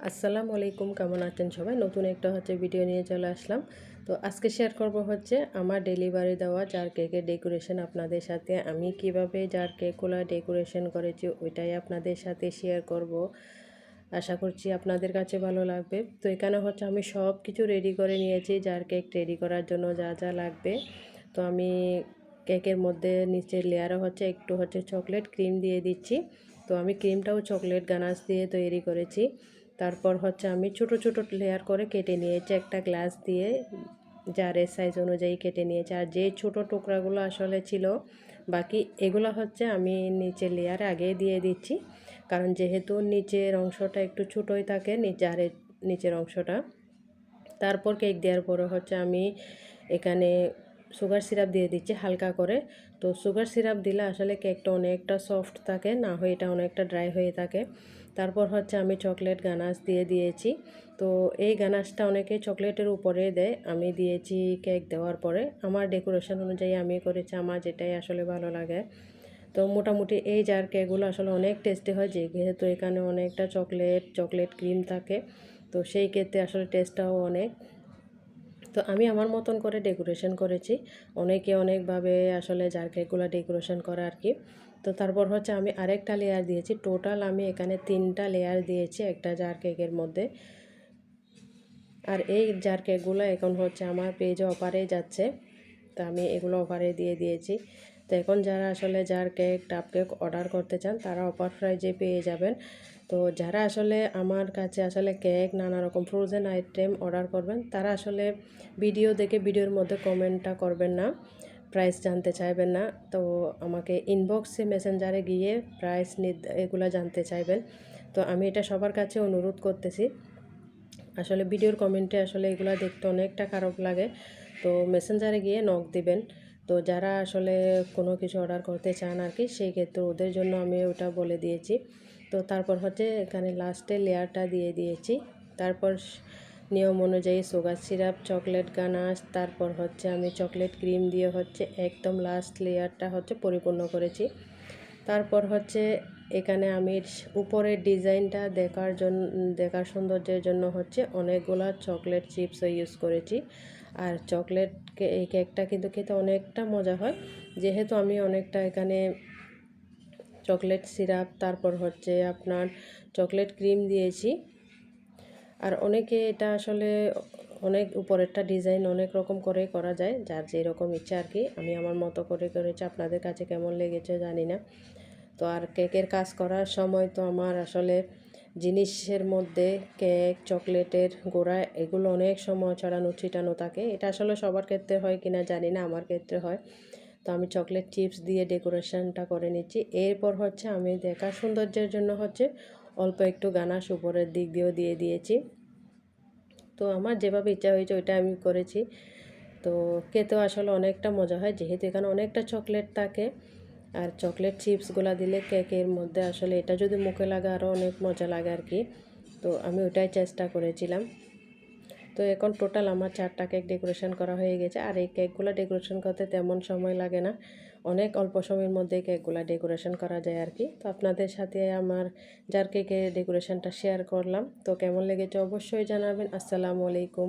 আসসালামু আলাইকুম, কেমন আছেন সবাই? নতুন একটা হচ্ছে ভিডিও নিয়ে চলে আসলাম। তো আজকে শেয়ার করব হচ্ছে আমার ডেলিভারি দেওয়া জার কেকের ডেকোরেশন আপনাদের সাথে। আমি কীভাবে জার কেকগুলো ডেকোরেশন করেছি ওইটাই আপনাদের সাথে শেয়ার করব। আশা করছি আপনাদের কাছে ভালো লাগবে। তো এখানে হচ্ছে আমি সব কিছু রেডি করে নিয়েছি জার কেক রেডি করার জন্য যা যা লাগবে। তো আমি কেকের মধ্যে নিচের লেয়ারও হচ্ছে একটু হচ্ছে চকলেট ক্রিম দিয়ে দিচ্ছি। তো আমি ক্রিমটাও চকলেট গানাস দিয়ে তৈরি করেছি। তারপর হচ্ছে আমি ছোট ছোট লেয়ার করে কেটে নিয়েছি একটা গ্লাস দিয়ে জারের সাইজ অনুযায়ী কেটে নিয়েছি। আর যে ছোট টুকরাগুলো আসলে ছিল, বাকি এগুলো হচ্ছে আমি নিচে লেয়ার আগে দিয়ে দিচ্ছি। কারণ যেহেতু নিচের অংশটা একটু ছোটোই থাকে জারের নিচের অংশটা। তারপর কেক দেওয়ার পরে হচ্ছে আমি এখানে সুগার সিরাপ দিয়ে দিচ্ছি হালকা করে। তো সুগার সিরাপ দিলে আসলে কেকটা অনেকটা সফট থাকে, না হয়ে এটা অনেকটা ড্রাই হয়ে থাকে। তারপর হচ্ছে আমি চকলেট গানাশ দিয়ে দিয়েছি। তো এই গানাশটা অনেকে চকলেটের উপরে দেয়, আমি দিয়েছি কেক দেওয়ার পরে। আমার ডেকোরেশন অনুযায়ী আমি করেছি, আমার যেটাই আসলে ভালো লাগে। তো মোটামুটি এই জার কেকগুলো আসলে অনেক টেস্টি হয় যেহেতু এখানে অনেকটা চকলেট চকলেট ক্রিম থাকে, তো সেই ক্ষেত্রে আসলে টেস্টটাও অনেক। তো আমি আমার মতন করে ডেকোরেশন করেছি। অনেকে অনেকভাবে আসলে জার কেকগুলো ডেকোরেশন করে আর কি তো তারপর হচ্ছে আমি আরেকটা লেয়ার দিয়েছি। টোটাল আমি এখানে তিনটা লেয়ার দিয়েছি একটা জার কেকের মধ্যে। আর এই জার কেকগুলো এখন হচ্ছে আমার পেজে অফারে যাচ্ছে। তো আমি এগুলো অফারে দিয়ে দিয়েছি। তো এখন যারা আসলে যার কেক টাপ কেক অর্ডার করতে চান, তারা অফার প্রাইজে পেয়ে যাবেন। তো যারা আসলে আমার কাছে আসলে কেক, নানা রকম ফ্রোজেন আইটেম অর্ডার করবেন, তারা আসলে ভিডিও দেখে ভিডিওর মধ্যে কমেন্টটা করবেন না প্রাইস জানতে চাইবেন না। তো আমাকে ইনবক্সে মেসেঞ্জারে গিয়ে প্রাইস এগুলো জানতে চাইবেন। তো আমি এটা সবার কাছে অনুরোধ করতেছি। আসলে ভিডিওর কমেন্টে আসলে এগুলো দেখতে অনেকটা খারাপ লাগে। তো মেসেঞ্জারে গিয়ে নক দিবেন। তো যারা আসলে কোনো কিছু অর্ডার করতে চান আর কি সেই ক্ষেত্রে ওদের জন্য আমি ওটা বলে দিয়েছি। তো তারপর হচ্ছে এখানে লাস্টে লেয়ারটা দিয়ে দিয়েছি। তারপর নিয়ম অনুযায়ী সুগার সিরাপ চকলেট গানাশ তারপর হচ্ছে আমি চকলেট ক্রিম দিয়ে হচ্ছে একদম লাস্ট লেয়ারটা হচ্ছে পরিপূর্ণ করেছি। তারপর হচ্ছে এখানে আমি উপরের ডিজাইনটা দেখার জন্য দেখার সৌন্দর্যের জন্য হচ্ছে অনেকগুলা চকলেট চিপসও ইউজ করেছি। আর চকলেট এই কেকটা কিন্তু খেতে অনেকটা মজা হয়। যেহেতু আমি অনেকটা এখানে চকলেট সিরাপ, তারপর হচ্ছে আপনার চকলেট ক্রিম দিয়েছি। আর অনেকে এটা আসলে অনেক উপরেরটা ডিজাইন অনেক রকম করে করা যায়, যার যেরকম ইচ্ছা আর কি। আমি আমার মতো করে করেছি, আপনাদের কাছে কেমন লেগেছে জানি না। তো আর কেকের কাজ করার সময় তো আমার আসলে জিনিসের মধ্যে কেক, চকলেটের গোড়া, এগুলো অনেক সময় ছড়ানো, ছিটানো থাকে। এটা আসলে সবার ক্ষেত্রে হয় কিনা জানি না, আমার ক্ষেত্রে হয়। তো আমি চকলেট চিপস দিয়ে ডেকোরেশনটা করে নিচ্ছি। এরপর হচ্ছে আমি দেখার সৌন্দর্যের জন্য হচ্ছে অল্প একটু গানাশ উপরের দিক দিয়েও দিয়ে দিয়েছি। তো আমার যেভাবে ইচ্ছা হয়েছে ওইটা আমি করেছি। তো খেতেও আসলে অনেকটা মজা হয়, যেহেতু এখানে অনেকটা চকলেট থাকে। আর চকলেট চিপসগুলো দিলে কেকের মধ্যে আসলে এটা যদি মুখে লাগে আরও অনেক মজা লাগে আর কি। তো আমি ওটাই চেষ্টা করেছিলাম। তো এখন টোটাল আমার চারটা কেক ডেকোরেশন করা হয়ে গেছে আর এই কেকগুলো ডেকোরেশন করতে তেমন সময় লাগে না। অনেক অল্প সময়ের মধ্যে কেকগুলো ডেকোরেশন করা যায় আর কি। তো আপনাদের সাথে আমার যার কেকের ডেকোরেশনটা শেয়ার করলাম। তো কেমন লেগেছে অবশ্যই জানাবেন। আসসালামু আলাইকুম।